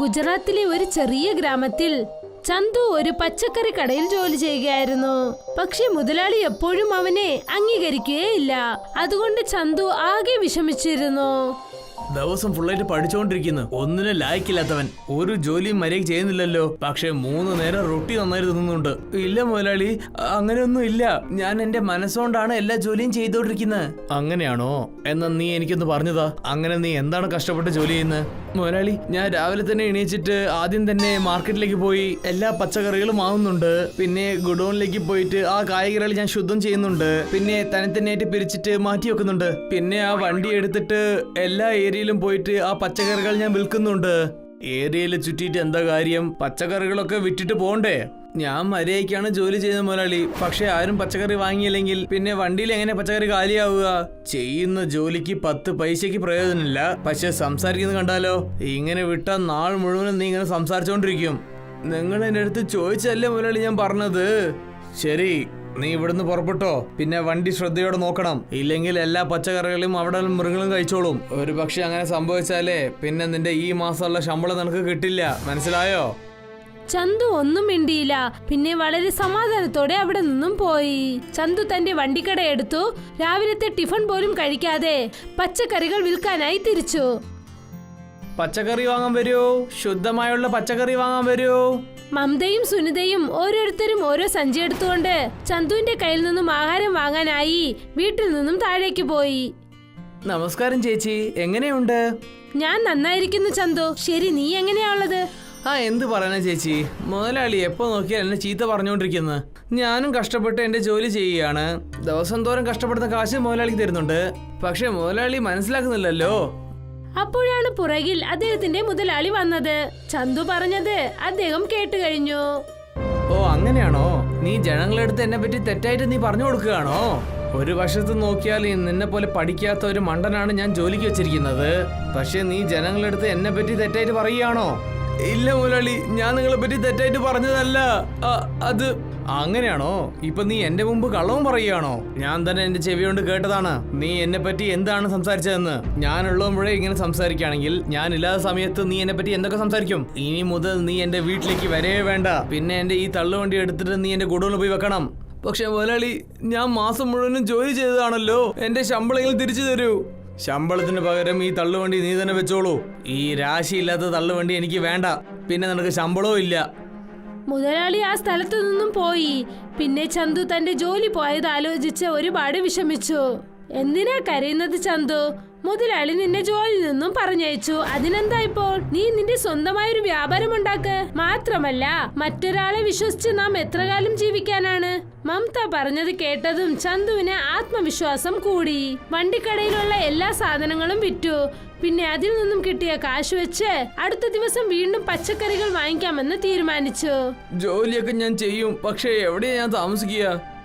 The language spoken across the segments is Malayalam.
ഗുജറാത്തിലെ ഒരു ചെറിയ ഗ്രാമത്തിൽ ചന്തു ഒരു പച്ചക്കറി കടയിൽ ജോലി ചെയ്യുകയായിരുന്നു. പക്ഷെ മുതലാളി എപ്പോഴും അവനെ അംഗീകരിക്കുകയില്ല അതുകൊണ്ട് ചന്തു ആകെ വിഷമിച്ചിരുന്നു. ദിവസം ഫുള്ളായിട്ട് പഠിച്ചുകൊണ്ടിരിക്കുന്നു ഒന്നിനും ലായക്കില്ലാത്തവൻ. ഒരു ജോലിയും മര്യാദ ചെയ്യുന്നില്ലല്ലോ. പക്ഷെ മൂന്ന് നേരം റൊട്ടി നന്നായി തിന്നുന്നുണ്ട്. ഇല്ല മുതലാളി അങ്ങനെയൊന്നും ഇല്ല. ഞാൻ എന്റെ മനസ്സുകൊണ്ടാണ് എല്ലാ ജോലിയും ചെയ്തോണ്ടിരിക്കുന്നത് അങ്ങനെയാണോ? എന്നാ നീ എനിക്കൊന്ന് പറഞ്ഞതാ. അങ്ങനെ നീ എന്താണ് കഷ്ടപ്പെട്ട് ജോലി ചെയ്യുന്നത് മുതലാളി ഞാൻ രാവിലെ തന്നെ എണീച്ചിട്ട് ആദ്യം തന്നെ മാർക്കറ്റിലേക്ക് പോയി എല്ലാ പച്ചക്കറികളും വാങ്ങുന്നുണ്ട്. പിന്നെ ഗുഡൌണിലേക്ക് പോയിട്ട് ആ കായകറികൾ ഞാൻ ശുദ്ധം ചെയ്യുന്നുണ്ട്. പിന്നെ തനിത്തന്നെയായിട്ട് പിരിച്ചിട്ട് മാറ്റി വെക്കുന്നുണ്ട്. പിന്നെ ആ വണ്ടി എടുത്തിട്ട് എല്ലാ ഏരിയയിലും പോയിട്ട് ആ പച്ചക്കറികൾ ഞാൻ വിൽക്കുന്നുണ്ട്. ഏരിയയിൽ ചുറ്റിയിട്ട് എന്താ കാര്യം? പച്ചക്കറികളൊക്കെ വിറ്റിട്ട് പോണ്ടേ? ഞാൻ മര്യാദയ്ക്കാണ് ജോലി ചെയ്യുന്ന മുതലാളി. പക്ഷെ ആരും പച്ചക്കറി വാങ്ങിയില്ലെങ്കിൽ പിന്നെ വണ്ടിയിൽ എങ്ങനെ പച്ചക്കറി കാലിയാവുക? ചെയ്യുന്ന ജോലിക്ക് പത്ത് പൈസക്ക് പ്രയോജനമില്ല. പക്ഷെ സംസാരിക്കുന്നത് കണ്ടാലോ? ഇങ്ങനെ വിട്ടാൽ നാൾ മുഴുവനും നീ ഇങ്ങനെ സംസാരിച്ചോണ്ടിരിക്കും. നിങ്ങൾ എന്റെ അടുത്ത് ചോദിച്ചല്ലേ മുതലാളി ഞാൻ പറഞ്ഞത്? ശരി നീ ഇവിടുന്ന് പുറപ്പെട്ടോ? പിന്നെ വണ്ടി ശ്രദ്ധയോടെ നോക്കണം. ഇല്ലെങ്കിൽ എല്ലാ പച്ചക്കറികളും അവിടെ മൃഗങ്ങളും കഴിച്ചോളും. ഒരു പക്ഷെ അങ്ങനെ സംഭവിച്ചാലേ പിന്നെ നിന്റെ ഈ മാസമുള്ള ശമ്പളം നിനക്ക് കിട്ടില്ല. മനസ്സിലായോ? ചന്തു ഒന്നും മിണ്ടിയില്ല. പിന്നെ വളരെ സമാധാനത്തോടെ അവിടെ നിന്നും പോയി. ചന്തു തന്റെ വണ്ടിക്കട എടുത്തു. രാവിലത്തെ ടിഫിൻ പോലും കഴിക്കാതെ പച്ചക്കറികൾ വിൽക്കാനായി തിരിച്ചു. പച്ചക്കറി വാങ്ങാൻ വരൂ. ശുദ്ധമായുള്ള പച്ചക്കറി വാങ്ങാൻ വരൂ. മമതയും സുനിതയും ഓരോരുത്തരും ഓരോ സഞ്ചി എടുത്തുകൊണ്ട് ചന്തുവിന്റെ കയ്യിൽ നിന്നും ആഹാരം വാങ്ങാനായി വീട്ടിൽ നിന്നും താഴേക്ക് പോയി. നമസ്കാരം ചേച്ചി. എങ്ങനെയുണ്ട്? ഞാൻ നന്നായിരിക്കുന്നു ചന്തു. ശരി നീ എങ്ങനെയാ ഉള്ളത്? ആ എന്ത് പറയണ ചേച്ചി? മുതലാളി എപ്പോ നോക്കിയാൽ എന്നെ ചീത്ത പറഞ്ഞുകൊണ്ടിരിക്കുന്നത് ഞാനും കഷ്ടപ്പെട്ട് എന്റെ ജോലി ചെയ്യുകയാണ്. ദിവസം തോറും കഷ്ടപ്പെടുന്ന കാശ് മുതലാളിക്ക് തരുന്നുണ്ട്. പക്ഷെ മുതലാളി മനസ്സിലാക്കുന്നില്ലല്ലോ. അപ്പോഴാണ് പുറകിൽ അദ്ദേഹത്തിന്റെ മുതലാളി വന്നത്. ചന്തു പറഞ്ഞത് അദ്ദേഹം കേട്ടു കഴിഞ്ഞു. ഓ അങ്ങനെയാണോ? നീ ജനങ്ങളെടുത്ത് എന്നെ പറ്റി തെറ്റായിട്ട് നീ പറഞ്ഞു കൊടുക്കുകയാണോ? ഒരു വശത്ത് നോക്കിയാൽ നിന്നെ പോലെ പഠിക്കാത്ത ഒരു മണ്ടനാണ് ഞാൻ ജോലിക്ക് വെച്ചിരിക്കുന്നത്. പക്ഷെ നീ ജനങ്ങളെടുത്ത് എന്നെ പറ്റി തെറ്റായിട്ട് പറയുകയാണോ? ഇല്ല മുതലാളി ഞാൻ നിങ്ങളെ പറ്റി തെറ്റായിട്ട് പറഞ്ഞതല്ല. അത് അങ്ങനെയാണോ? ഇപ്പൊ നീ എന്റെ മുമ്പ് കള്ളവും പറയുകയാണോ? ഞാൻ തന്നെ എന്റെ ചെവി കൊണ്ട് കേട്ടതാണ്. നീ എന്നെ പറ്റി എന്താണ് സംസാരിച്ചതെന്ന്. ഞാനുള്ളപ്പോഴേ ഇങ്ങനെ സംസാരിക്കുകയാണെങ്കിൽ ഞാൻ ഇല്ലാത്ത സമയത്ത് നീ എന്നെ പറ്റി എന്തൊക്കെ സംസാരിക്കും? ഇനി മുതൽ നീ എന്റെ വീട്ടിലേക്ക് വരേ വേണ്ട. പിന്നെ എന്റെ ഈ തള്ളുവണ്ടി എടുത്തിട്ട് നീ എന്റെ ഗുഡോണിൽ പോയി വെക്കണം. പക്ഷെ മുതലാളി ഞാൻ മാസം മുഴുവനും ജോലി ചെയ്തതാണല്ലോ. എന്റെ ശമ്പളങ്ങൾ തിരിച്ചു തരൂ. ശമ്പളത്തിന് പകരം ഈ തള്ളുവണ്ടി നീ തന്നെ വെച്ചോളൂ. ഈ രാശിയില്ലാത്ത തള്ളുവണ്ടി എനിക്ക് വേണ്ട. പിന്നെ നിനക്ക് ശമ്പളവും ഇല്ല. മുതലാളി ആ സ്ഥലത്തു നിന്നും പോയി. പിന്നെ ചന്തു തന്റെ ജോലി പോയത് ആലോചിച്ച് ഒരുപാട് വിഷമിച്ചു. എന്തിനാ കരയുന്നത് ചന്തു? മുതലാളി നിന്നെ ജോലിയിൽ നിന്നും പറഞ്ഞയച്ചു. അതിനെന്താ ഇപ്പോൾ? നീ നിന്റെ സ്വന്തമായ ഒരു വ്യാപാരം ഉണ്ടാക്ക്. മാത്രമല്ല മറ്റൊരാളെ വിശ്വസിച്ച് നാം എത്ര കാലം ജീവിക്കാനാണ്? മമത പറഞ്ഞത് കേട്ടതും ചന്തുവിന് ആത്മവിശ്വാസം കൂടി. വണ്ടിക്കടയിലുള്ള എല്ലാ സാധനങ്ങളും വിറ്റു. പിന്നെ അതിൽ നിന്നും കിട്ടിയ കാശ് വെച്ച് അടുത്ത ദിവസം വീണ്ടും പച്ചക്കറികൾ വാങ്ങിക്കാമെന്ന് തീരുമാനിച്ചു. ജോലിയൊക്കെ ഞാൻ ചെയ്യും. പക്ഷേ എവിടെയാ ഞാൻ താമസിക്കുക?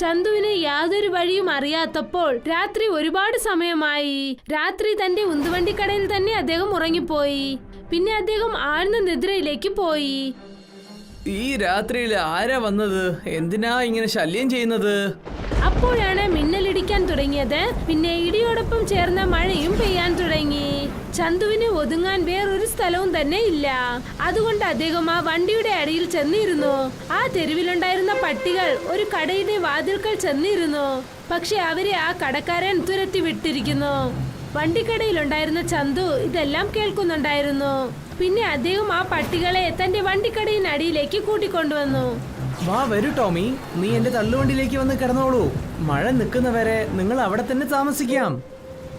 ചന്തുവിന് യാതൊരു വഴിയും അറിയാത്തപ്പോൾ രാത്രി ഒരുപാട് സമയമായി. രാത്രി തന്റെ ഉന്തുവണ്ടിക്കടയിൽ തന്നെ അദ്ദേഹം ഉറങ്ങിപ്പോയി. പിന്നെ അദ്ദേഹം ആഴ്ന്ന നിദ്രയിലേക്ക് പോയി. ഈ രാത്രിയിൽ ആരാ വന്നത്? എന്തിനാ ഇങ്ങനെ ശല്യം ചെയ്യുന്നത്? അപ്പോഴാണ് മിന്നലിടിക്കാൻ തുടങ്ങിയത്. പിന്നെ ഇടിയോടൊപ്പം ചേർന്ന മഴയും പെയ്യാൻ തുടങ്ങി. ചന്തുവിന് ഒതുങ്ങാൻ വേറൊരു സ്ഥലവും തന്നെ ഇല്ല. അതുകൊണ്ട് അദ്ദേഹം ആ വണ്ടിയുടെ അടിയിൽ ചെന്നിരുന്നു. ആ തെരുവിലുണ്ടായിരുന്ന പട്ടികൾ ഒരു കടയുടെ വാതിൽക്കൽ ചെന്നിരുന്നു. പക്ഷെ അവരെ ആ കടക്കാരൻ തുരത്തി വിട്ടിരിക്കുന്നു. വണ്ടിക്കടയിലുണ്ടായിരുന്ന ചന്തു ഇതെല്ലാം കേൾക്കുന്നുണ്ടായിരുന്നു. പിന്നെ അദ്ദേഹം ആ പട്ടികളെ തന്റെ വണ്ടിക്കടയിനടിയിലേക്ക് കൂട്ടിക്കൊണ്ടുവന്നു. വാ വരൂ ടോമി. നീ എന്റെ തള്ളുവണ്ടിയിലേക്ക് വന്ന് കിടന്നോളൂ. മഴ നിൽക്കുന്നവരെ നിങ്ങൾ അവിടെ തന്നെ താമസിക്കാം.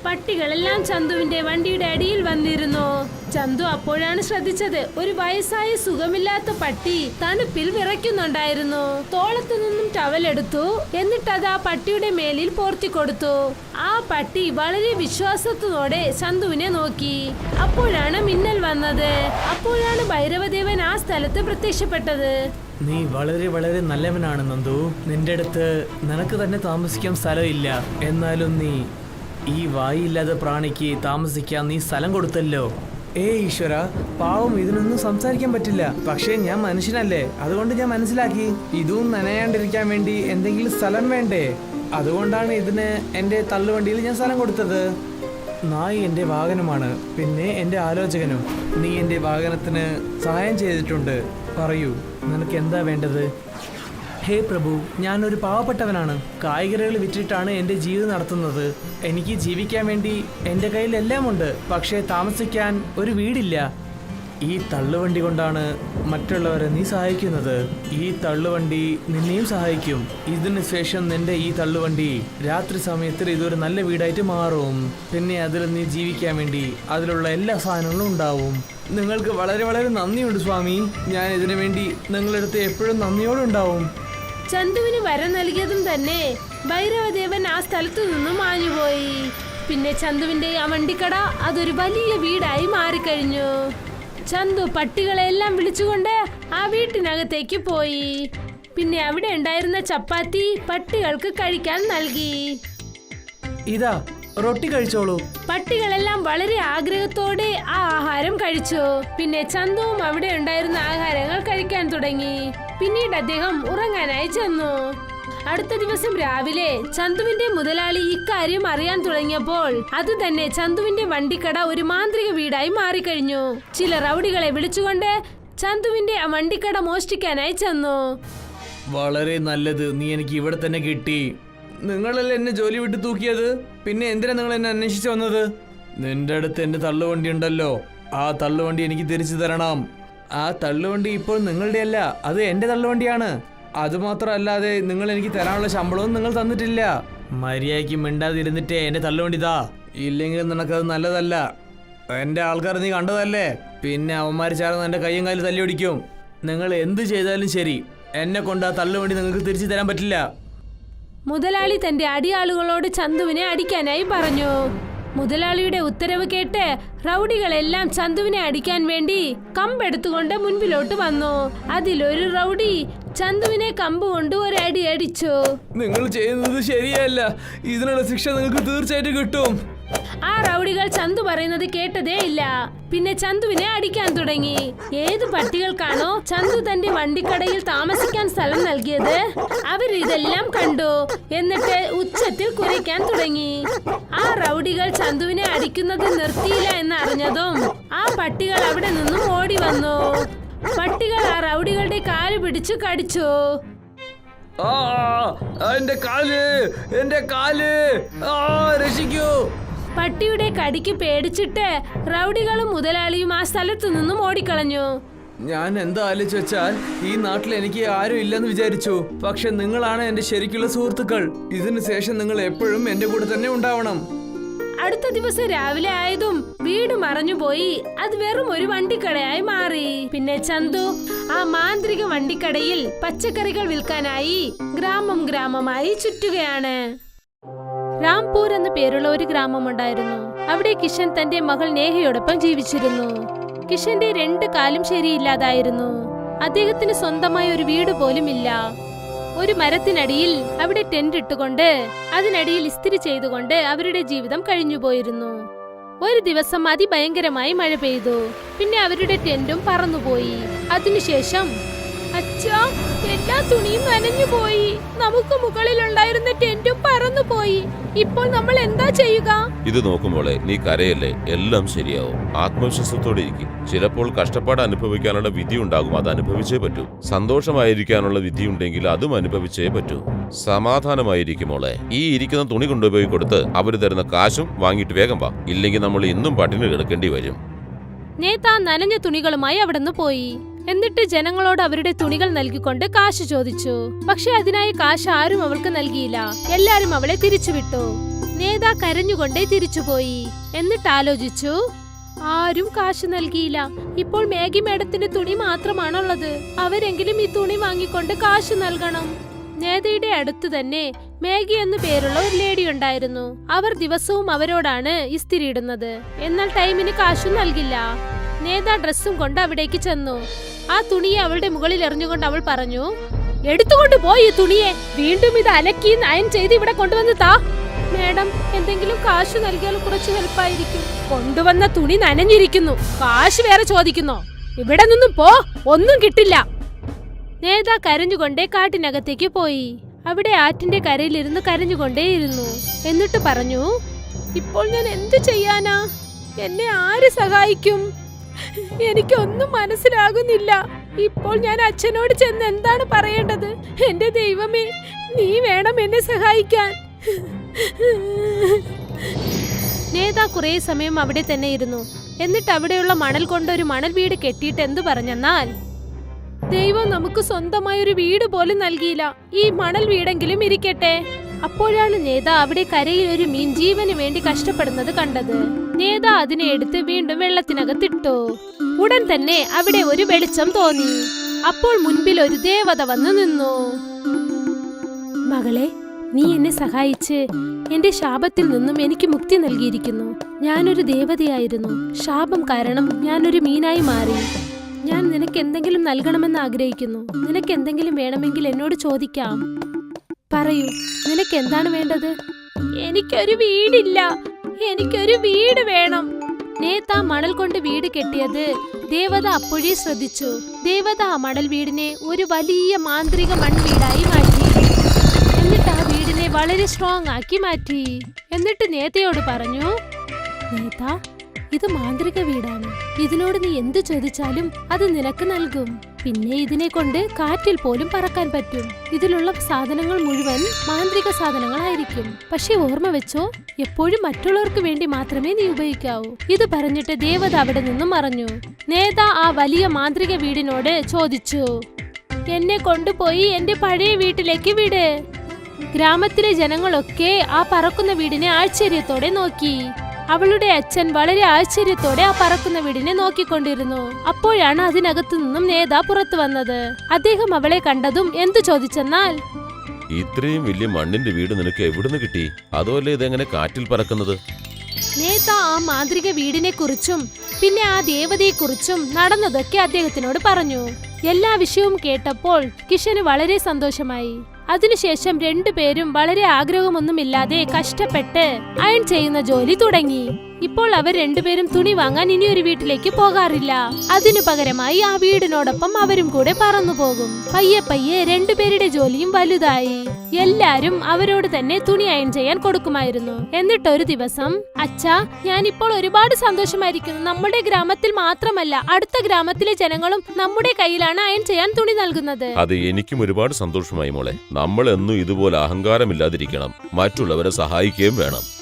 പട്ടികളെല്ലാം ചന്തുവിന്റെ വണ്ടിയുടെ അടിയിൽ വന്നിരുന്നു. ചന്തു അപ്പോഴാണ് ശ്രദ്ധിച്ചത് ഒരു വയസ്സായ സുഖമില്ലാത്ത പട്ടി തണുപ്പിൽ വിറയ്ക്കുന്നുണ്ടായിരുന്നു. തോളത്തു നിന്നും ടവലെടുത്തു എന്നിട്ട് അത് ആ പട്ടിയുടെ മേലിൽ പോർത്തി കൊടുത്തു. ആ പട്ടി വളരെ വിശ്വാസത്തോടെ ചന്തുവിനെ നോക്കി. അപ്പോഴാണ് മിന്നൽ വന്നത്. അപ്പോഴാണ് ഭൈരവദേവൻ ആ സ്ഥലത്ത് പ്രത്യക്ഷപ്പെട്ടത്. നീ വളരെ വളരെ നല്ലവനാണ് നന്ദു. നിന്റെ അടുത്ത് നിനക്ക് തന്നെ താമസിക്കാൻ സ്ഥലമില്ല. എന്നാലും നീ ഈ വായില്ലാതെ പ്രാണിക്ക് താമസിക്കാൻ നീ സ്ഥലം കൊടുത്തല്ലോ. ഏ ഈശ്വര പാവം ഇതിനൊന്നും സംസാരിക്കാൻ പറ്റില്ല. പക്ഷേ ഞാൻ മനുഷ്യനല്ലേ? അതുകൊണ്ട് ഞാൻ മനസ്സിലാക്കി. ഇതും നനയാണ്ടിരിക്കാൻ വേണ്ടി എന്തെങ്കിലും സ്ഥലം വേണ്ടേ? അതുകൊണ്ടാണ് ഇതിന് എന്റെ തള്ളുവണ്ടിയിൽ ഞാൻ സ്ഥലം കൊടുത്തത്. നായി എന്റെ വാഹനമാണ് പിന്നെ എന്റെ ആലോചകനും. നീ എന്റെ വാഹനത്തിന് സഹായം ചെയ്തിട്ടുണ്ട്. പറയൂ നിനക്ക് എന്താ വേണ്ടത്? ഹേ പ്രഭു ഞാനൊരു പാവപ്പെട്ടവനാണ്. കായികരകൾ വിറ്റിട്ടാണ് എന്റെ ജീവിതം നടത്തുന്നത്. എനിക്ക് ജീവിക്കാൻ വേണ്ടി എന്റെ കയ്യിൽ എല്ലാം ഉണ്ട് പക്ഷേ താമസിക്കാൻ ഒരു വീടില്ല. ഈ തള്ളുവണ്ടി കൊണ്ടാണ് മറ്റുള്ളവരെ നീ സഹായിക്കുന്നത്. ഈ തള്ളുവണ്ടി നിന്നെയും സഹായിക്കും. ഇതിന് ശേഷം നിന്റെ ഈ തള്ളുവണ്ടി രാത്രി സമയത്തിൽ ഇതൊരു നല്ല വീടായിട്ട് മാറും. പിന്നെ അതിൽ നീ ജീവിക്കാൻ വേണ്ടി അതിലുള്ള എല്ലാ സാധനങ്ങളും ഉണ്ടാവും. നിങ്ങൾക്ക് വളരെ വളരെ നന്ദിയുണ്ട് സ്വാമി. ഞാൻ ഇതിനു വേണ്ടി നിങ്ങളെടുത്ത് എപ്പോഴും നന്ദിയോടെ ഉണ്ടാവും ചന്തുവിന് വരം നൽകിയതും തന്നെ ഭൈരവദേവൻ ആ സ്ഥലത്തു നിന്നും മാഞ്ഞുപോയി പിന്നെ ചന്തുവിന്റെ ആ വണ്ടിക്കട അതൊരു വലിയ വീടായി മാറിക്കഴിഞ്ഞു. ചന്തു പട്ടികളെല്ലാം വിളിച്ചുകൊണ്ട് ആ വീട്ടിനകത്തേക്ക് പോയി. പിന്നെ അവിടെ ഉണ്ടായിരുന്ന ചപ്പാത്തി പട്ടികൾക്ക് കഴിക്കാൻ നൽകി. ഇതാ റൊട്ടി കഴിച്ചോളൂ. പട്ടികളെല്ലാം വളരെ ആഗ്രഹത്തോടെ ആ ആഹാരം കഴിച്ചു. പിന്നെ ചന്തുവും അവിടെ ഉണ്ടായിരുന്ന ആഹാരങ്ങൾ കഴിക്കാൻ തുടങ്ങി. പിന്നീട് അദ്ദേഹം ഉറങ്ങാനായി ചെന്നു. അടുത്ത ദിവസം രാവിലെ ചന്തുവിന്റെ മുതലാളി ഇക്കാര്യം അറിയാൻ തുടങ്ങിയപ്പോൾ അത് തന്നെ ചന്തുവിന്റെ വണ്ടിക്കട ഒരു മാന്ത്രിക വീടായി മാറിക്കഴിഞ്ഞു. ചില റൗഡികളെ വിളിച്ചുകൊണ്ട് ചന്തുവിന്റെ ആ വണ്ടിക്കട മോഷ്ടിക്കാനായി ചെന്നു. വളരെ നല്ലത് നീ എനിക്ക് ഇവിടെ തന്നെ കിട്ടി. നിങ്ങളല്ലേ എന്നെ ജോലി വിട്ട് തൂക്കിയത്? പിന്നെ എന്തിനാ നിങ്ങൾ എന്നെ അന്വേഷിച്ചു വന്നത്? നിന്റെ അടുത്ത് എന്റെ തള്ളുവണ്ടി ഉണ്ടല്ലോ. ആ തള്ളുവണ്ടി എനിക്ക് തിരിച്ചു തരണം. ആ തള്ളുവണ്ടി ഇപ്പോൾ നിങ്ങളുടെ അല്ല അത് എന്റെ തള്ളുവണ്ടിയാണ്. അതുമാത്രമല്ലാതെ നിങ്ങൾ എനിക്ക് തരാനുള്ള ശമ്പളവും നിങ്ങൾ തന്നിട്ടില്ല. മര്യാദയ്ക്ക് മിണ്ടാതിരുന്നിട്ടേ എന്റെ തള്ളുവണ്ടി താ. ഇല്ലെങ്കിൽ നിനക്കത് നല്ലതല്ല. എന്റെ ആൾക്കാർ നീ കണ്ടതല്ലേ? പിന്നെ അവന്മാർ ചേർന്ന് എന്റെ കയ്യും കാലും തല്ലിയൊടിക്കും. നിങ്ങൾ എന്ത് ചെയ്താലും ശരി. എന്നെ കൊണ്ട് ആ തള്ളുവണ്ടി നിങ്ങൾക്ക് തിരിച്ചു തരാൻ പറ്റില്ല. മുതലാളി തന്റെ അടിയാളുകളോട് ചന്തുവിനെ അടിക്കാനായി പറഞ്ഞു. മുതലാളിയുടെ ഉത്തരവ് കേട്ട് റൗഡികളെല്ലാം ചന്തുവിനെ അടിക്കാൻ വേണ്ടി കമ്പെടുത്തുകൊണ്ട് മുൻപിലോട്ട് വന്നു. അതിലൊരു റൗഡി ചന്തുവിനെ കമ്പ് കൊണ്ട് ഒരടി അടിച്ചു. നിങ്ങൾ ചെയ്യുന്നത് ശരിയല്ല. ഇതിനുള്ള ശിക്ഷ നിങ്ങൾക്ക് തീർച്ചയായിട്ടും കിട്ടും. ആ റൗഡികൾ ചന്തു പറയുന്നത് കേട്ടതേ ഇല്ല. പിന്നെ ചന്തുവിനെ അടിക്കാൻ തുടങ്ങി. ഏത് പട്ടികൾക്കാണോ ചന്തു തന്റെ വണ്ടിക്കടയിൽ താമസിക്കാൻ സ്ഥലം നൽകിയത്? അവർ ഇതെല്ലാം കണ്ടു. എന്നിട്ട് ഉച്ചത്തിൽ കുരയ്ക്കാൻ തുടങ്ങി. ആ റൗഡികൾ ചന്തുവിനെ അടിക്കുന്നത് നിർത്തിയില്ല എന്ന് അറിഞ്ഞതും ആ പട്ടികൾ അവിടെ നിന്നും ഓടി വന്നു. പട്ടികൾ ആ റൗഡികളുടെ കാൽ പിടിച്ചു കടിച്ചു. എന്റെ കാൽ എന്റെ കാൽ. ആ രക്ഷിക്കൂ. പട്ടിയുടെ കടിക്ക് പേടിച്ചിട്ട് റൗഡികളും മുതലാളിയും ആ സ്ഥലത്തു നിന്നും ഓടിക്കളഞ്ഞു. ഞാൻ എന്താ ആലോചിച്ച് വെച്ചാൽ ഈ നാട്ടിൽ എനിക്ക് ആരും ഇല്ലെന്ന് വിചാരിച്ചു. പക്ഷെ നിങ്ങളാണ് എന്റെ ശരിക്കുള്ള സുഹൃത്തുക്കൾ. ഇതിനു ശേഷം നിങ്ങൾ എപ്പോഴും എന്റെ കൂടെ തന്നെ ഉണ്ടാവണം. അടുത്ത ദിവസം രാവിലെ ആയതും വീട് മറഞ്ഞുപോയി അത് വെറും ഒരു വണ്ടിക്കടയായി മാറി. പിന്നെ ചന്തു ആ മാന്ത്രിക വണ്ടിക്കടയിൽ പച്ചക്കറികൾ വിൽക്കാനായി ഗ്രാമം ഗ്രാമമായി ചുറ്റുകയാണ്. രാംപൂർ എന്ന പേരുള്ള ഒരു ഗ്രാമമുണ്ടായിരുന്നു. അവിടെ കിഷൻ തന്റെ മകൾ നേഹയോടൊപ്പം ജീവിച്ചിരുന്നു. കിഷന്റെ രണ്ട് കാലും ശരിയില്ലാതായിരുന്നു. അദ്ദേഹത്തിന് സ്വന്തമായ ഒരു വീട് പോലും ഇല്ല ഒരു മരത്തിനടിയിൽ അവിടെ ടെന്റ് ഇട്ടുകൊണ്ട് അതിനടിയിൽ ഇസ്തിരി ചെയ്തുകൊണ്ട് അവരുടെ ജീവിതം കഴിഞ്ഞുപോയിരുന്നു. ഒരു ദിവസം അതിഭയങ്കരമായി മഴ പെയ്തു. പിന്നെ അവരുടെ ടെന്റും പറന്നുപോയി. അതിനുശേഷം അച്ഛാ! എല്ലാ തുണിയും നനഞ്ഞു പോയി. നമുക്ക് മുകളിൽ മുകളിലുണ്ടായിരുന്ന ടെന്റും പറന്നുപോയി ഇപ്പോൾ നമ്മൾ എന്താ ചെയ്യുക? ഇത് നോക്കുമ്പോളെ നീ കരയല്ലേ? എല്ലാം ശരിയാവും. ആത്മവിശ്വാസത്തോടെ ഇരിക്കും. ചിലപ്പോൾ കഷ്ടപ്പാട് അനുഭവിക്കാനുള്ള വിധി ഉണ്ടാകും. അത് അനുഭവിച്ചേ പറ്റൂ. സന്തോഷമായിരിക്കാനുള്ള വിധി ഉണ്ടെങ്കിൽ അതും അനുഭവിച്ചേ പറ്റൂ. സമാധാനമായിരിക്കും മോളെ. ഈ ഇരിക്കുന്ന തുണി കൊണ്ടുപോയി കൊടുത്ത് അവർ തരുന്ന കാശും വാങ്ങിട്ട് വേഗം വാ. ഇല്ലെങ്കിൽ നമ്മൾ ഇന്നും പട്ടിണി കിടക്കേണ്ടി വരും. നേതാ നനഞ്ഞ തുണികളുമായി അവിടെ നിന്ന് പോയി. എന്നിട്ട് ജനങ്ങളോട് അവരുടെ തുണികൾ നൽകിക്കൊണ്ട് കാശ് ചോദിച്ചു. പക്ഷെ അതിനായി കാശ് ആരും അവൾക്ക് നൽകിയില്ല. എല്ലാരും അവളെ തിരിച്ചുവിട്ടു. നേതാ കരഞ്ഞുകൊണ്ടേ തിരിച്ചുപോയി. എന്നിട്ട് ആലോചിച്ചു ആരും കാശ് നൽകിയില്ല. ഇപ്പോൾ മേഗി മേഡത്തിന്റെ തുണി മാത്രമാണുള്ളത്. അവരെങ്കിലും ഈ തുണി വാങ്ങിക്കൊണ്ട് കാശ് നൽകണം. നേതയുടെ അടുത്ത് തന്നെ മേഗി എന്നു പേരുള്ള ഒരു ലേഡി ഉണ്ടായിരുന്നു. അവർ ദിവസവും അവരോടാണ് ഇസ്തിരി ഇടുന്നത് എന്നാൽ ടൈമിന് കാശും നൽകില്ല. നേത ഡ്രസ്സും കൊണ്ട് അവിടേക്ക് ചെന്നു. ആ തുണിയെ അവളുടെ മുകളിൽ എറിഞ്ഞുകൊണ്ട് അവൾ പറഞ്ഞു എടുത്തുകൊണ്ട് പോയി തുണിയെ. വീണ്ടും ഇത് അലക്കി നയൻ ചെയ്ത് ഇവിടെ കൊണ്ടുവന്ന് താ. മേഡം എന്തെങ്കിലും കാശ് നൽകിയാൽ കുറച്ച് ഹെൽപ്പായിരിക്കും. കൊണ്ടുവന്ന തുണി നനഞ്ഞിരിക്കുന്നു. കാശ് വേറെ ചോദിക്കുന്നോ. ഇവിടെ നിന്നും പോ ഒന്നും കിട്ടില്ല. നേതാ കരഞ്ഞുകൊണ്ടേ കാട്ടിനകത്തേക്ക് പോയി. അവിടെ ആറ്റിന്റെ കരയിലിരുന്ന് കരഞ്ഞുകൊണ്ടേയിരുന്നു. എന്നിട്ട് പറഞ്ഞു ഇപ്പോൾ ഞാൻ എന്തു ചെയ്യാനാ? എന്നെ ആര് സഹായിക്കും? എനിക്കൊന്നും മനസ്സിലാകുന്നില്ല. ഇപ്പോൾ ഞാൻ അച്ഛനോട് ചെന്ന് എന്താണ് പറയേണ്ടത്? എന്റെ ദൈവമേ നീ വേണം എന്നെ സഹായിക്കാൻ. നേതാ കുറേ സമയം അവിടെ തന്നെ ഇരുന്നു. എന്നിട്ട് അവിടെയുള്ള മണൽ കൊണ്ട് ഒരു മണൽ വീട് കെട്ടിയിട്ട് എന്തു പറഞ്ഞെന്നാൽ? ദൈവം നമുക്ക് സ്വന്തമായ ഒരു വീട് പോലും നൽകിയില്ല. ഈ മണൽ വീടെങ്കിലും ഇരിക്കട്ടെ. അപ്പോഴാണ് നേത അവിടെ കരയിൽ ഒരു മീൻ ജീവന് വേണ്ടി കഷ്ടപ്പെടുന്നത് കണ്ടത്. നേത അതിനെ എടുത്ത് വീണ്ടും വെള്ളത്തിനകത്തിട്ടു. ഉടൻ തന്നെ അവിടെ ഒരു വെളിച്ചം തോന്നി. അപ്പോൾ മുൻപിൽ ഒരു ദേവത വന്നു നിന്നു. മകളെ നീ എന്നെ സഹായിച്ച് എന്റെ ശാപത്തിൽ നിന്നും എനിക്ക് മുക്തി നൽകിയിരിക്കുന്നു. ഞാനൊരു ദേവതയായിരുന്നു. ശാപം കാരണം ഞാനൊരു മീനായി മാറി. ഞാൻ നിനക്ക് എന്തെങ്കിലും നൽകണമെന്ന് ആഗ്രഹിക്കുന്നു. നിനക്ക് എന്തെങ്കിലും വേണമെങ്കിൽ എന്നോട് ചോദിക്കാം. പറയൂ നിനക്ക് എന്താണ് വേണ്ടത്? എനിക്കൊരു വീടില്ല. എനിക്കൊരു വീട് വേണം. നേത്ത മണൽ കൊണ്ട് വീട് കെട്ടിയത്. ദേവത അപ്പോഴേ ശ്രദ്ധിച്ചു. ദേവത ആ മണൽ വീടിനെ ഒരു വലിയ മാന്ത്രിക മൺവീടായി മാറ്റി. എന്നിട്ട് ആ വീടിനെ വളരെ സ്ട്രോങ് ആക്കി മാറ്റി. എന്നിട്ട് നേതയോട് പറഞ്ഞു നേത ഇത് മാന്ത്രിക വീടാണ്. ഇതിനോട് നീ എന്ത് ചോദിച്ചാലും അത് നിനക്ക് നൽകും. പിന്നെ ഇതിനെ കൊണ്ട് കാറ്റിൽ പോലും പറക്കാൻ പറ്റും. ഇതിലുള്ള സാധനങ്ങൾ മുഴുവൻ മാന്ത്രിക സാധനങ്ങളായിരിക്കും. പക്ഷെ ഓർമ്മ വെച്ചോ? എപ്പോഴും മറ്റുള്ളവർക്ക് വേണ്ടി മാത്രമേ നീ ഉപയോഗിക്കാവൂ. ഇത് പറഞ്ഞിട്ട് ദേവത അവിടെ നിന്നും മറഞ്ഞു. നേത ആ വലിയ മാന്ത്രിക വീടിനോട് ചോദിച്ചു എന്നെ കൊണ്ടുപോയി എന്റെ പഴയ വീട്ടിലേക്ക് വിട്. ഗ്രാമത്തിലെ ജനങ്ങളൊക്കെ ആ പറക്കുന്ന വീടിനെ ആശ്ചര്യത്തോടെ നോക്കി. അവളുടെ അച്ഛൻ വളരെ ആശ്ചര്യത്തോടെ ആ പറക്കുന്ന വീടിനെ നോക്കിക്കൊണ്ടിരുന്നു. അപ്പോഴാണ് അതിനകത്തു നിന്നും നേത പുറത്തു വന്നത്. അദ്ദേഹം അവളെ കണ്ടതും എന്തു ചോദിച്ചെന്നാൽ ഇത്രയും വലിയ മണ്ണിന്റെ വീട് നിനക്ക് എവിടുന്ന് കിട്ടി? അതുമല്ലേ ഇതെങ്ങനെ കാറ്റിൽ പറക്കുന്നത്? നേത ആ മാന്ത്രിക വീടിനെ കുറിച്ചും പിന്നെ ആ ദേവതയെക്കുറിച്ചും നടന്നതൊക്കെ അദ്ദേഹത്തിനോട് പറഞ്ഞു. എല്ലാ വിഷയവും കേട്ടപ്പോൾ കിഷന് വളരെ സന്തോഷമായി. അതിനുശേഷം രണ്ടുപേരും വളരെ ആഗ്രഹമൊന്നുമില്ലാതെ കഷ്ടപ്പെട്ട് അയൺ ചെയ്യുന്ന ജോലി തുടങ്ങി. ഇപ്പോൾ അവർ രണ്ടുപേരും തുണി വാങ്ങാൻ ഇനി ഒരു വീട്ടിലേക്ക് പോകാറില്ല. അതിനു പകരമായി ആ വീടിനോടൊപ്പം അവരും കൂടെ പറന്നു പോകും. പയ്യെ പയ്യെ രണ്ടുപേരുടെ ജോലിയും വലുതായി. എല്ലാരും അവരോട് തന്നെ തുണി അയൺ ചെയ്യാൻ കൊടുക്കുമായിരുന്നു. എന്നിട്ട് ഒരു ദിവസം അച്ഛാ ഞാനിപ്പോൾ ഒരുപാട് സന്തോഷമായിരിക്കുന്നു. നമ്മുടെ ഗ്രാമത്തിൽ മാത്രമല്ല അടുത്ത ഗ്രാമത്തിലെ ജനങ്ങളും നമ്മുടെ കയ്യിലാണ് അയൺ ചെയ്യാൻ തുണി നൽകുന്നത്. അത് എനിക്കും ഒരുപാട് സന്തോഷമായി മോളെ. നമ്മൾ എന്നും ഇതുപോലെ അഹങ്കാരമില്ലാതിരിക്കണം. മറ്റുള്ളവരെ സഹായിക്കുകയും വേണം.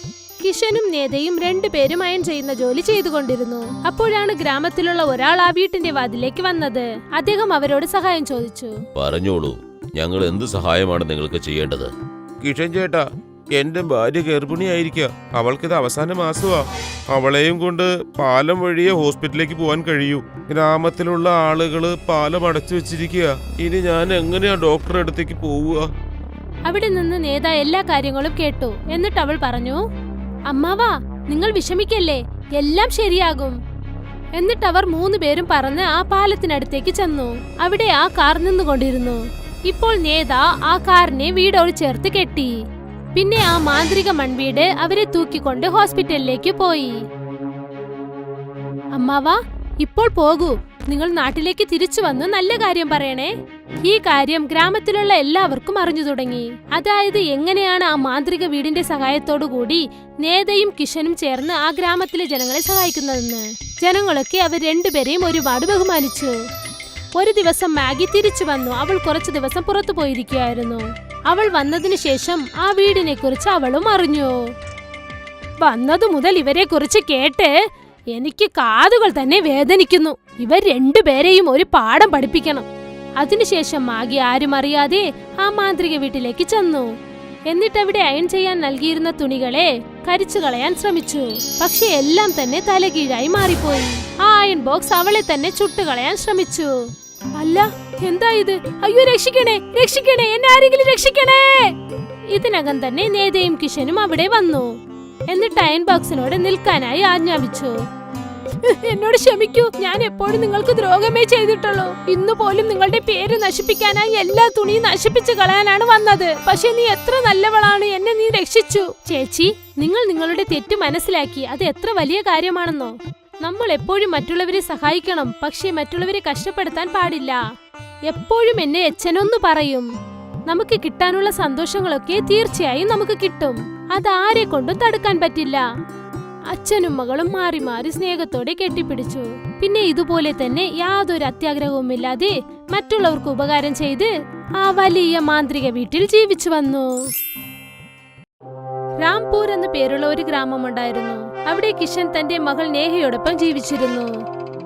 കിഷനും നേതയും രണ്ടുപേരും അയൺ ചെയ്യുന്ന ജോലി ചെയ്തുകൊണ്ടിരുന്നു. അപ്പോഴാണ് ഗ്രാമത്തിലുള്ള ഒരാൾ ആ വീട്ടിന്റെ വാതിലേക്ക് വന്നത്. അദ്ദേഹം അവരോട് സഹായം ചോദിച്ചു. പറഞ്ഞോളൂ ഞങ്ങൾ എന്ത് സഹായമാണ് നിങ്ങൾക്ക് ചെയ്യേണ്ടത്? കിഷൻ ചേട്ടാ എന്റെ ഭാര്യ ഗർഭിണിയായിരിക്കുക അവൾക്കിത് അവസാന മാസമാ. അവളെയും കൊണ്ട് പാലം വഴിയെ ഹോസ്പിറ്റലിലേക്ക് പോകാൻ കഴിയൂ. ഗ്രാമത്തിലുള്ള ആളുകൾ പാലം അടച്ചു വെച്ചിരിക്കുക ഇനി ഞാൻ എങ്ങനെയാ ഡോക്ടറെ അടുത്തേക്ക് പോവുക? അവിടെ നിന്ന് നേത എല്ലാ കാര്യങ്ങളും കേട്ടു. എന്നിട്ട് അവൾ പറഞ്ഞു അമ്മാവാ നിങ്ങൾ വിഷമിക്കല്ലേ? എല്ലാം ശരിയാകും. എന്നിട്ട് അവർ മൂന്ന് പേരും പറന്ന് ആ പാലത്തിനടുത്തേക്ക് ചെന്നു. അവിടെ ആ കാർ നിന്നുകൊണ്ടിരുന്നു. ഇപ്പോൾ നേത ആ കാറിനെ വീടോട് ചേർത്ത് കെട്ടി. പിന്നെ ആ മാന്ത്രിക മൺവീട് അവരെ തൂക്കിക്കൊണ്ട് ഹോസ്പിറ്റലിലേക്ക് പോയി. അമ്മാവാ ഇപ്പോൾ പോകൂ. നിങ്ങൾ നാട്ടിലേക്ക് തിരിച്ചു വന്ന് നല്ല കാര്യം പറയണേ. ഈ കാര്യം ഗ്രാമത്തിലുള്ള എല്ലാവർക്കും അറിഞ്ഞു തുടങ്ങി. അതായത് എങ്ങനെയാണ് ആ മാന്ത്രിക വീടിന്റെ സഹായത്തോടു കൂടി നേതയും കിഷനും ചേർന്ന് ആ ഗ്രാമത്തിലെ ജനങ്ങളെ സഹായിക്കുന്നതെന്ന്. ജനങ്ങളൊക്കെ അവർ രണ്ടുപേരെയും ഒരുപാട് ബഹുമാനിച്ചു. ഒരു ദിവസം മാഗി തിരിച്ചു വന്നു. അവൾ കുറച്ചു ദിവസം പുറത്തു പോയിരിക്കുകയായിരുന്നു. അവൾ വന്നതിന് ശേഷം ആ വീടിനെ കുറിച്ച് അവളും അറിഞ്ഞു. വന്നതു മുതൽ ഇവരെ കുറിച്ച് കേട്ട് എനിക്ക് കാതുകൾ തന്നെ വേദനിക്കുന്നു. ഇവർ രണ്ടുപേരെയും ഒരു പാഠം പഠിപ്പിക്കണം. അതിനുശേഷം മാഗി ആരും അറിയാതെ ആ മാന്ത്രിക വീട്ടിലേക്ക് ചെന്നു. എന്നിട്ട് അവിടെ അയൺ ചെയ്യാൻ നൽകിയിരുന്ന തുണികളെ കരിച്ചു കളയാൻ ശ്രമിച്ചു. പക്ഷെ എല്ലാം തന്നെ തലകീഴായി മാറിപ്പോയി. ആ അയൺ ബോക്സ് അവളെ തന്നെ ചുട്ടുകളയാൻ ശ്രമിച്ചു. അല്ല എന്താ ഇത്? അയ്യോ രക്ഷിക്കണേ രക്ഷിക്കണേ എന്നെ ആരെങ്കിലും രക്ഷിക്കണേ! ഇതിനകം തന്നെ നേതയും കിഷനും അവിടെ വന്നു. എന്നിട്ട് അയൺ ബോക്സിനോട് നിൽക്കാനായി ആജ്ഞാപിച്ചു. എന്നോട് ക്ഷമിക്കൂ ഞാൻ എപ്പോഴും നിങ്ങൾക്ക് ദ്രോഹമേ ചെയ്തിട്ടുള്ളൂ. ഇന്ന് പോലും നിങ്ങളുടെ പേര് നശിപ്പിക്കാനായി എല്ലാ തുണിയും നശിപ്പിച്ചു കളയാനാണ് വന്നത്. പക്ഷെ നീ എത്ര നല്ലവളാണ് എന്നെ നീ രക്ഷിച്ചു. ചേച്ചി നിങ്ങൾ നിങ്ങളുടെ തെറ്റ് മനസ്സിലാക്കി. അത് എത്ര വലിയ കാര്യമാണെന്നോ. നമ്മൾ എപ്പോഴും മറ്റുള്ളവരെ സഹായിക്കണം പക്ഷേ മറ്റുള്ളവരെ കഷ്ടപ്പെടുത്താൻ പാടില്ല. എപ്പോഴും എന്നെ അച്ഛനൊന്നു പറയും. നമുക്ക് കിട്ടാനുള്ള സന്തോഷങ്ങളൊക്കെ തീർച്ചയായും നമുക്ക് കിട്ടും. അതാരെ കൊണ്ടും തടുക്കാൻ പറ്റില്ല. അച്ഛനും മകളും മാറി മാറി സ്നേഹത്തോടെ കെട്ടിപ്പിടിച്ചു. പിന്നെ ഇതുപോലെ തന്നെ യാതൊരു അത്യാഗ്രഹവുമില്ലാതെ മറ്റുള്ളവർക്ക് ഉപകാരം ചെയ്ത് ആ വലിയ മാന്ത്രിക വീട്ടിൽ ജീവിച്ചു വന്നു. രാംപൂർ എന്ന പേരുള്ള ഒരു ഗ്രാമമുണ്ടായിരുന്നു. അവിടെ കിഷൻ തന്റെ മകൾ നേഹയോടൊപ്പം ജീവിച്ചിരുന്നു.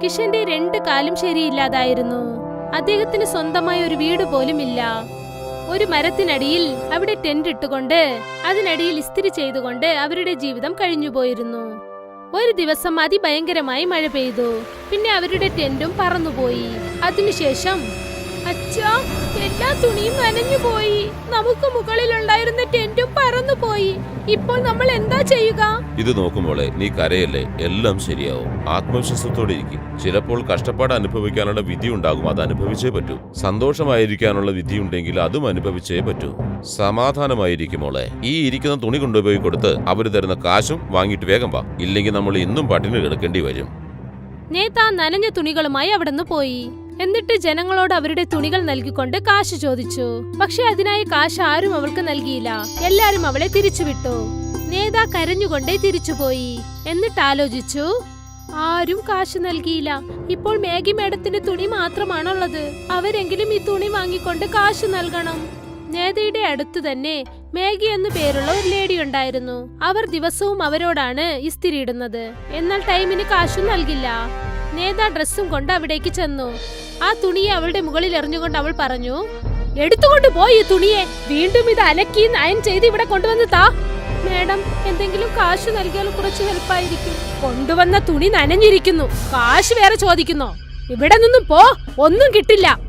കിഷന്റെ രണ്ട് കാലും ശരിയില്ലാതായിരുന്നു. അദ്ദേഹത്തിന് സ്വന്തമായ ഒരു വീട് പോലും ഇല്ല ഒരു മരത്തിനടിയിൽ അവിടെ ടെന്റ് ഇട്ടുകൊണ്ട് അതിനടിയിൽ ഇസ്തിരി ചെയ്തുകൊണ്ട് അവരുടെ ജീവിതം കഴിഞ്ഞുപോയിരുന്നു. ഒരു ദിവസം അതിഭയങ്കരമായി മഴ പെയ്തു. പിന്നെ അവരുടെ ടെന്റും പറന്നുപോയി. അതിനുശേഷം അച്ഛാ എല്ലാ തുണിയും നനഞ്ഞുപോയി. നമുക്ക് മുകളിൽ ഉണ്ടായിരുന്ന ടെന്റും പറന്നുപോയി ഇപ്പോൾ നമ്മൾ എന്താ ചെയ്യുക? ഇത് നോക്കുമ്പോളെ നീ കരയല്ലേ? എല്ലാം ശരിയാവും. ആത്മവിശ്വാസത്തോടെ ഇരിക്കും. ചിലപ്പോൾ കഷ്ടപ്പാട് അനുഭവിക്കാനുള്ള വിധി ഉണ്ടാകും അത് അനുഭവിച്ചേ പറ്റൂ. സന്തോഷമായിരിക്കാനുള്ള വിധി ഉണ്ടെങ്കിൽ അതും അനുഭവിച്ചേ പറ്റൂ. സമാധാനമായിരിക്കും മോളെ. ഈ ഇരിക്കുന്ന തുണി കൊണ്ടുപോയി കൊടുത്ത് അവർ തരുന്ന കാശും വാങ്ങിട്ട് വേഗം വാ. ഇല്ലെങ്കിൽ നമ്മൾ ഇന്നും പട്ടിണി കിടക്കേണ്ടി വരും. നേതാ നനഞ്ഞ തുണികളുമായി അവിടെ നിന്ന് പോയി. എന്നിട്ട് ജനങ്ങളോട് അവരുടെ തുണികൾ നൽകിക്കൊണ്ട് കാശ് ചോദിച്ചു. പക്ഷെ അതിനായി കാശ് ആരും അവൾക്ക് നൽകിയില്ല. എല്ലാരും അവളെ തിരിച്ചുവിട്ടു. നേതാ കരഞ്ഞുകൊണ്ടേ തിരിച്ചുപോയി. എന്നിട്ട് ആലോചിച്ചു ആരും കാശ് നൽകിയില്ല. ഇപ്പോൾ മേഗി മേഡത്തിന്റെ തുണി മാത്രമാണുള്ളത്. അവരെങ്കിലും ഈ തുണി വാങ്ങിക്കൊണ്ട് കാശ് നൽകണം. നേതയുടെ അടുത്ത് തന്നെ മേഗി എന്നു പേരുള്ള ഒരു ലേഡി ഉണ്ടായിരുന്നു. അവർ ദിവസവും അവരോടാണ് ഇസ്തിരി ഇടുന്നത് എന്നാൽ ടൈമിന് കാശും നൽകില്ല. നേത ഡ്രസ്സും കൊണ്ട് അവിടേക്ക് ചെന്നു. ആ തുണിയെ അവളുടെ മുകളിൽ എറിഞ്ഞുകൊണ്ട് അവൾ പറഞ്ഞു എടുത്തുകൊണ്ട് പോയി ഈ തുണിയെ. വീണ്ടും ഇത് അലക്കി അയൻ ചെയ്ത് ഇവിടെ കൊണ്ടുവന്ന് താ. മേഡം എന്തെങ്കിലും കാശ് നൽകിയാൽ കുറച്ച് ഹെൽപ്പായിരിക്കും. കൊണ്ടുവന്ന തുണി നനഞ്ഞിരിക്കുന്നു. കാശ് വേറെ ചോദിക്കുന്നോ. ഇവിടെ നിന്നും പോ ഒന്നും കിട്ടില്ല.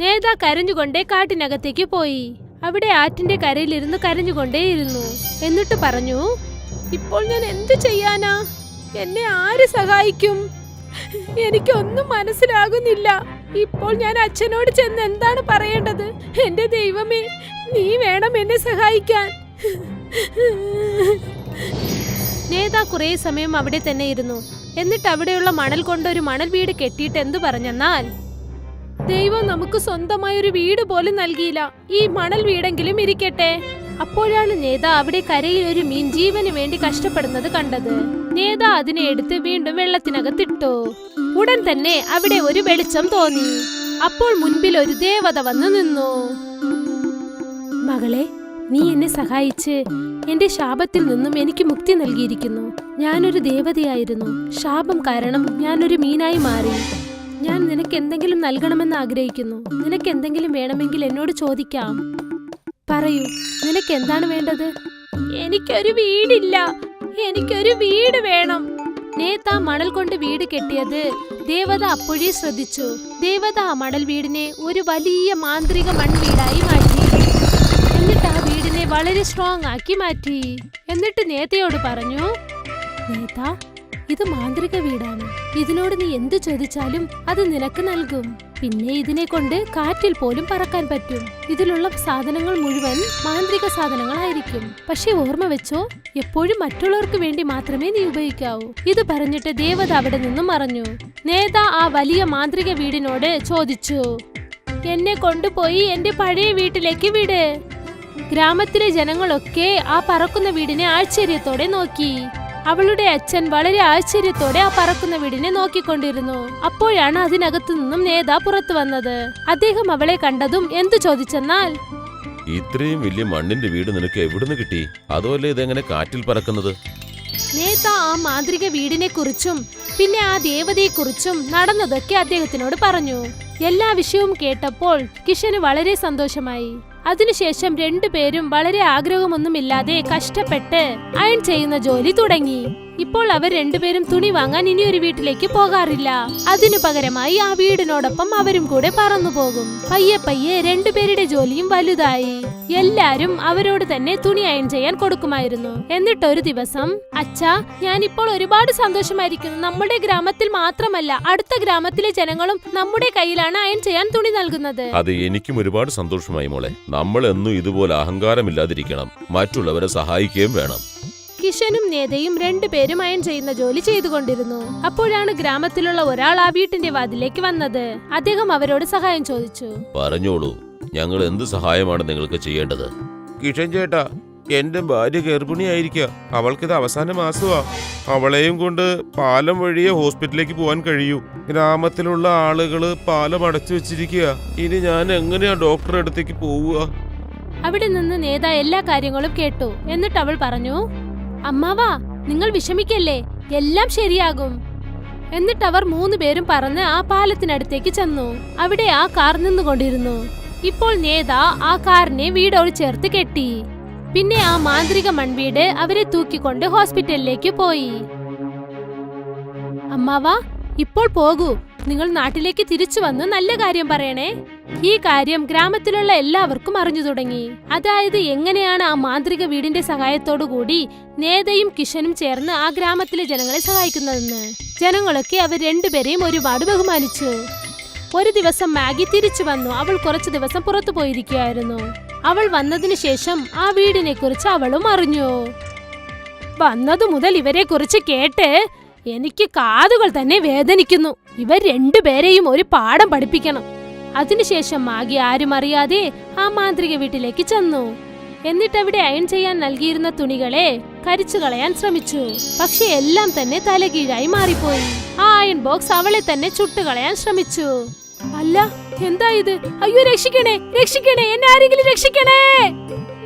നേതാ കരഞ്ഞുകൊണ്ടേ കാട്ടിനകത്തേക്ക് പോയി. അവിടെ ആറ്റിന്റെ കരയിലിരുന്ന് കരഞ്ഞുകൊണ്ടേയിരുന്നു. എന്നിട്ട് പറഞ്ഞു ഇപ്പോൾ ഞാൻ എന്തു ചെയ്യാനാ? എന്നെ ആര് സഹായിക്കും? എനിക്കൊന്നും മനസ്സിലാകുന്നില്ല. ഇപ്പോൾ ഞാൻ അച്ഛനോട് ചെന്ന് എന്താണ് പറയേണ്ടത്? എന്റെ ദൈവമേ നീ വേണം എന്നെ സഹായിക്കാൻ. നേതാ കുറേ സമയം അവിടെ തന്നെ ഇരുന്നു. എന്നിട്ട് അവിടെയുള്ള മണൽ കൊണ്ടൊരു മണൽ വീട് കെട്ടിയിട്ട് എന്തു പറഞ്ഞെന്നാൽ? ദൈവം നമുക്ക് സ്വന്തമായ ഒരു വീട് പോലും നൽകിയില്ല. ഈ മണൽ വീടെങ്കിലും ഇരിക്കട്ടെ. അപ്പോഴാണ് നേതാ അവിടെ കരയിൽ ഒരു മീൻ ജീവന് വേണ്ടി കഷ്ടപ്പെടുന്നത് കണ്ടത്. നേതാ അതിനെ എടുത്ത് വീണ്ടും വെള്ളത്തിനകത്തിട്ടു. ഉടൻ തന്നെ അവിടെ ഒരു വെളിച്ചം തോന്നി. അപ്പോൾ മുൻപിൽ ഒരു ദേവത വന്നു നിന്നു. മകളെ നീ എന്നെ സഹായിച്ച് എന്റെ ശാപത്തിൽ നിന്നും എനിക്ക് മുക്തി നൽകിയിരിക്കുന്നു. ഞാനൊരു ദേവതയായിരുന്നു. ശാപം കാരണം ഞാനൊരു മീനായി മാറി. ഞാൻ നിനക്ക് എന്തെങ്കിലും നൽകണമെന്ന് ആഗ്രഹിക്കുന്നു. നിനക്ക് എന്തെങ്കിലും വേണമെങ്കിൽ എന്നോട് ചോദിക്കാം. പറയൂ നിനക്ക് എന്താണ് വേണ്ടത്? എനിക്കൊരു വീടില്ല. എനിക്കൊരു വീട് വേണം. നേത്ത മണൽ കൊണ്ട് വീട് കെട്ടിയത് ദേവത അപ്പോഴേ ശ്രദ്ധിച്ചു. ദേവത ആ മണൽ വീടിനെ ഒരു വലിയ മാന്ത്രിക മൺവീടായി മാറ്റി. എന്നിട്ട് ആ വീടിനെ വളരെ സ്ട്രോങ് ആക്കി മാറ്റി. എന്നിട്ട് നേതയോട് പറഞ്ഞു നേത ഇത് മാന്ത്രിക വീടാണ്. ഇതിനോട് നീ എന്ത് ചോദിച്ചാലും അത് നിനക്ക് നൽകും. പിന്നെ ഇതിനെ കൊണ്ട് കാറ്റിൽ പോലും പറക്കാൻ പറ്റും. ഇതിലുള്ള സാധനങ്ങൾ മുഴുവൻ മാന്ത്രിക സാധനങ്ങളായിരിക്കും. പക്ഷെ ഓർമ്മ വെച്ചോ എപ്പോഴും മറ്റുള്ളവർക്ക് വേണ്ടി മാത്രമേ നീ ഉപയോഗിക്കാവൂ. ഇത് പറഞ്ഞിട്ട് ദേവത അവിടെ നിന്നും മറഞ്ഞു. നേത ആ വലിയ മാന്ത്രിക വീടിനോട് ചോദിച്ചു എന്നെ കൊണ്ടുപോയി എന്റെ പഴയ വീട്ടിലേക്ക് വിട്. ഗ്രാമത്തിലെ ജനങ്ങളൊക്കെ ആ പറക്കുന്ന വീടിനെ ആശ്ചര്യത്തോടെ നോക്കി. അവളുടെ അച്ഛൻ വളരെ ആശ്ചര്യത്തോടെ ആ പറക്കുന്ന വീടിനെ നോക്കിക്കൊണ്ടിരുന്നു. അപ്പോഴാണ് അതിനകത്തു നിന്നും നേത പുറത്തു വന്നത്. അദ്ദേഹം അവളെ കണ്ടതും എന്തു ചോദിച്ചെന്നാൽ ഇത്രയും വലിയ മണ്ണിന്റെ വീട് നിനക്ക് എവിടുന്ന് കിട്ടി? അതുപോലെ ഇതെങ്ങനെ കാറ്റിൽ പറക്കുന്നത്? നേത ആ മാന്ത്രിക വീടിനെ കുറിച്ചും പിന്നെ ആ ദേവതയെക്കുറിച്ചും നടന്നതൊക്കെ അദ്ദേഹത്തിനോട് പറഞ്ഞു. എല്ലാ വിഷയവും കേട്ടപ്പോൾ കിഷന് വളരെ സന്തോഷമായി. അതിനുശേഷം രണ്ടുപേരും വളരെ ആഗ്രഹമൊന്നുമില്ലാതെ കഷ്ടപ്പെട്ട് അയൺ ചെയ്യുന്ന ജോലി തുടങ്ങി. ഇപ്പോൾ അവർ രണ്ടുപേരും തുണി വാങ്ങാൻ ഇനി ഒരു വീട്ടിലേക്ക് പോകാറില്ല. അതിനു പകരമായി ആ വീടിനോടൊപ്പം അവരും കൂടെ പറന്നു പോകും. പയ്യെ പയ്യെ രണ്ടുപേരുടെ ജോലിയും വലുതായി. എല്ലാരും അവരോട് തന്നെ തുണി അയൺ ചെയ്യാൻ കൊടുക്കുമായിരുന്നു. എന്നിട്ട് ഒരു ദിവസം അച്ഛാ ഞാനിപ്പോൾ ഒരുപാട് സന്തോഷമായിരിക്കുന്നു. നമ്മുടെ ഗ്രാമത്തിൽ മാത്രമല്ല അടുത്ത ഗ്രാമത്തിലെ ജനങ്ങളും നമ്മുടെ കയ്യിലാണ് അയൺ ചെയ്യാൻ തുണി നൽകുന്നത്. അത് എനിക്കും ഒരുപാട് സന്തോഷമായി മോളെ. നമ്മൾ എന്നും ഇതുപോലെ അഹങ്കാരമില്ലാതിരിക്കണം. മറ്റുള്ളവരെ സഹായിക്കുകയും വേണം. കിഷനും നേതയും രണ്ടുപേരും അയൺ ചെയ്യുന്ന ജോലി ചെയ്തുകൊണ്ടിരുന്നു. അപ്പോഴാണ് ഗ്രാമത്തിലുള്ള ഒരാൾ ആ വീട്ടിന്റെ വാതിലേക്ക് വന്നത്. അദ്ദേഹം അവരോട് സഹായം ചോദിച്ചു. പറഞ്ഞോളൂ ഞങ്ങൾ എന്ത് സഹായമാണ് നിങ്ങൾക്ക് ചെയ്യേണ്ടത്? കിഷൻ ചേട്ടാ എന്റെ ഭാര്യ ഗർഭിണിയായിരിക്കുക അവൾക്കിത് അവസാന മാസമാ. അവളെയും കൊണ്ട് പാലം വഴിയെ ഹോസ്പിറ്റലിലേക്ക് പോകാൻ കഴിയൂ. ഗ്രാമത്തിലുള്ള ആളുകൾ പാലം അടച്ചു വെച്ചിരിക്കുക ഇനി ഞാൻ എങ്ങനെയാ ഡോക്ടറെ അടുത്തേക്ക് പോവുക? അവിടെ നിന്ന് നേത എല്ലാ കാര്യങ്ങളും കേട്ടു. എന്നിട്ട് അവൾ പറഞ്ഞു അമ്മാവാ നിങ്ങൾ വിഷമിക്കല്ലേ? എല്ലാം ശരിയാകും. എന്നിട്ട് അവർ മൂന്ന് പേരും പറന്ന് ആ പാലത്തിനടുത്തേക്ക് ചെന്നു. അവിടെ ആ കാർ നിന്നുകൊണ്ടിരുന്നു. ഇപ്പോൾ നേത ആ കാറിനെ വീടോട് ചേർത്ത് കെട്ടി. പിന്നെ ആ മാന്ത്രിക മൺവീട് അവരെ തൂക്കിക്കൊണ്ട് ഹോസ്പിറ്റലിലേക്ക് പോയി. അമ്മാവ ഇപ്പോൾ പോകൂ. നിങ്ങൾ നാട്ടിലേക്ക് തിരിച്ചു വന്ന് നല്ല കാര്യം പറയണേ. ഈ കാര്യം ഗ്രാമത്തിലുള്ള എല്ലാവർക്കും അറിഞ്ഞു തുടങ്ങി. അതായത് എങ്ങനെയാണ് ആ മാന്ത്രിക വീടിന്റെ സഹായത്തോടു കൂടി നേതയും കിഷനും ചേർന്ന് ആ ഗ്രാമത്തിലെ ജനങ്ങളെ സഹായിക്കുന്നതെന്ന്. ജനങ്ങളൊക്കെ അവർ രണ്ടുപേരെയും ഒരുപാട് ബഹുമാനിച്ചു. ഒരു ദിവസം മാഗി തിരിച്ചു വന്നു. അവൾ കുറച്ചു ദിവസം പുറത്തു പോയിരിക്കുകയായിരുന്നു. അവൾ വന്നതിന് ശേഷം ആ വീടിനെ കുറിച്ച് അവളും അറിഞ്ഞു. വന്നതു മുതൽ ഇവരെ കുറിച്ച് കേട്ട് എനിക്ക് കാതുകൾ തന്നെ വേദനിക്കുന്നു. ഇവർ രണ്ടുപേരെയും ഒരു പാഠം പഠിപ്പിക്കണം. അതിനുശേഷം മാഗി ആരും അറിയാതെ ആ മാന്ത്രിക വീട്ടിലേക്ക് ചെന്നു. എന്നിട്ട് അവിടെ അയൺ ചെയ്യാൻ നൽകിയിരുന്ന തുണികളെ കരിച്ചു കളയാൻ ശ്രമിച്ചു. പക്ഷെ എല്ലാം തന്നെ തലകീഴായി മാറിപ്പോയി. ആ അയൺ ബോക്സ് അവളെ തന്നെ ചുട്ടുകളയാൻ ശ്രമിച്ചു. അല്ല എന്താ ഇത്? അയ്യോ രക്ഷിക്കണേ രക്ഷിക്കണേ എന്നെ ആരെങ്കിലും രക്ഷിക്കണേ.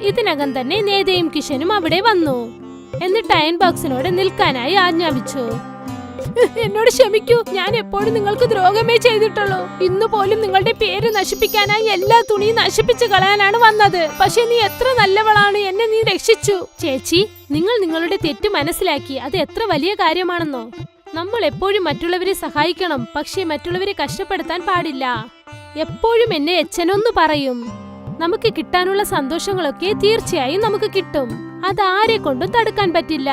ഇതിനകം തന്നെ നേതയും കിഷനും അവിടെ വന്നു. എന്നിട്ട് അയൺ ബോക്സിനോട് നിൽക്കാനായി ആജ്ഞാപിച്ചു. എന്നോട് ക്ഷമിക്കൂ ഞാൻ എപ്പോഴും നിങ്ങൾക്ക് ദ്രോഹമേ ചെയ്തിട്ടുള്ളൂ. ഇന്ന് പോലും നിങ്ങളുടെ പേര് നശിപ്പിക്കാനായി എല്ലാ തുണിയും നശിപ്പിച്ചു കളയാനാണ് വന്നത്. പക്ഷെ നീ എത്ര നല്ലവളാണ് എന്നെ നീ രക്ഷിച്ചു. ചേച്ചി നിങ്ങൾ നിങ്ങളുടെ തെറ്റ് മനസ്സിലാക്കി. അത് എത്ര വലിയ കാര്യമാണെന്നോ? നമ്മൾ എപ്പോഴും മറ്റുള്ളവരെ സഹായിക്കണം പക്ഷേ മറ്റുള്ളവരെ കഷ്ടപ്പെടുത്താൻ പാടില്ല. എപ്പോഴും എന്നെ അച്ഛനൊന്ന് പറയും. നമുക്ക് കിട്ടാനുള്ള സന്തോഷങ്ങളൊക്കെ തീർച്ചയായും നമുക്ക് കിട്ടും. അതാരെ കൊണ്ടും തടുക്കാൻ പറ്റില്ല.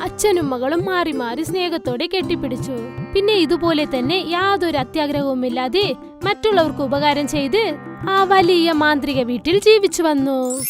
അച്ഛനും മകളും മാറി മാറി സ്നേഹത്തോടെ കെട്ടിപ്പിടിച്ചു. പിന്നെ ഇതുപോലെ തന്നെ യാതൊരു അത്യാഗ്രഹവുമില്ലാതെ മറ്റുള്ളവർക്ക് ഉപകാരം ചെയ്ത് ആ വലിയ മാന്ത്രിക വീട്ടിൽ ജീവിച്ചു വന്നു.